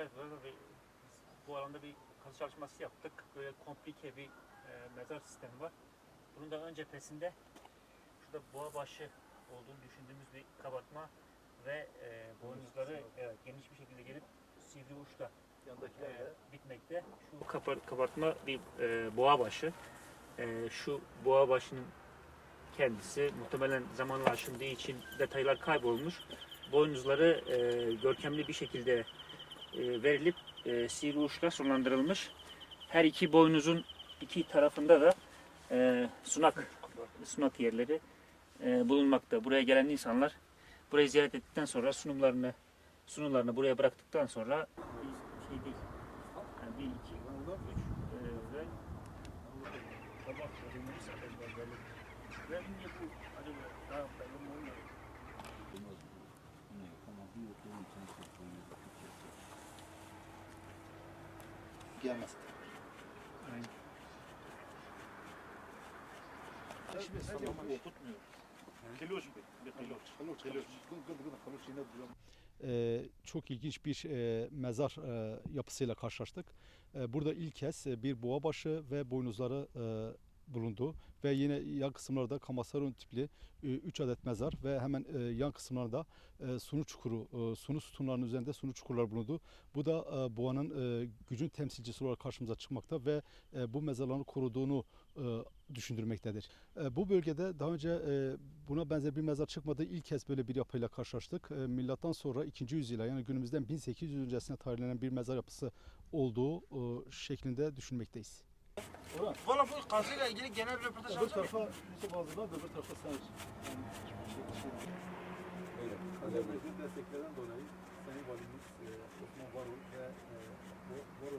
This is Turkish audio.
Evet, böyle bir, bu alanda bir kazı çalışması yaptık. Böyle komplike bir e, mezar sistemi var. Bunun da ön cephesinde şurada boğa başı olduğunu düşündüğümüz bir kabartma ve e, boynuzları evet, geniş bir şekilde gelip sivri uçla Yandakiler e, bitmekte. Şu kapar- kabartma bir e, boğa başı. E, şu boğa başının kendisi muhtemelen zamanla aşındığı için detaylar kaybolmuş. Boynuzları e, görkemli bir şekilde e, verilip e, sivri uçla sonlandırılmış. Her iki boynuzun iki tarafında da e, sunak sunak yerleri e, bulunmakta. Buraya gelen insanlar burayı ziyaret ettikten sonra sunumlarını sunumlarını buraya bıraktıktan sonra şey değil. Yani bir, iki, üç e, ve gelmez. Aynen. Hiçbir sallama okutmuyor. Kiloç bir, bir kiloç. Haluç, haluç. Gıdı gıdı gıdı haluç yine duruyor. e, çok ilginç bir e, mezar e, yapısıyla karşılaştık. E, burada ilk kez e, bir boğa başı ve boynuzları e, bulundu ve yine yan kısımlarda Kamasaron tipli 3 adet mezar ve hemen e, yan kısımlarda e, sunu çukuru, e, sunu sütunlarının üzerinde sunu çukurlar bulundu. Bu da e, boğanın e, gücün temsilcisi olarak karşımıza çıkmakta ve e, bu mezarların koruduğunu e, düşündürmektedir. E, bu bölgede daha önce e, buna benzer bir mezar çıkmadı. İlk kez böyle bir yapıyla karşılaştık. E, milattan sonra 2. yüzyıla yani günümüzden 1800 öncesine tarihlenen bir mezar yapısı olduğu e, şeklinde düşünmekteyiz. Valla bu kazıyla ilgili genel bir röportaj Öbür alsana. tarafa Yusuf hazırlar, öbür tarafa sen şey, şey. Öyle. Özellikle desteklerden dolayı Sayın Valimiz e, Osman Varol ve e, Varol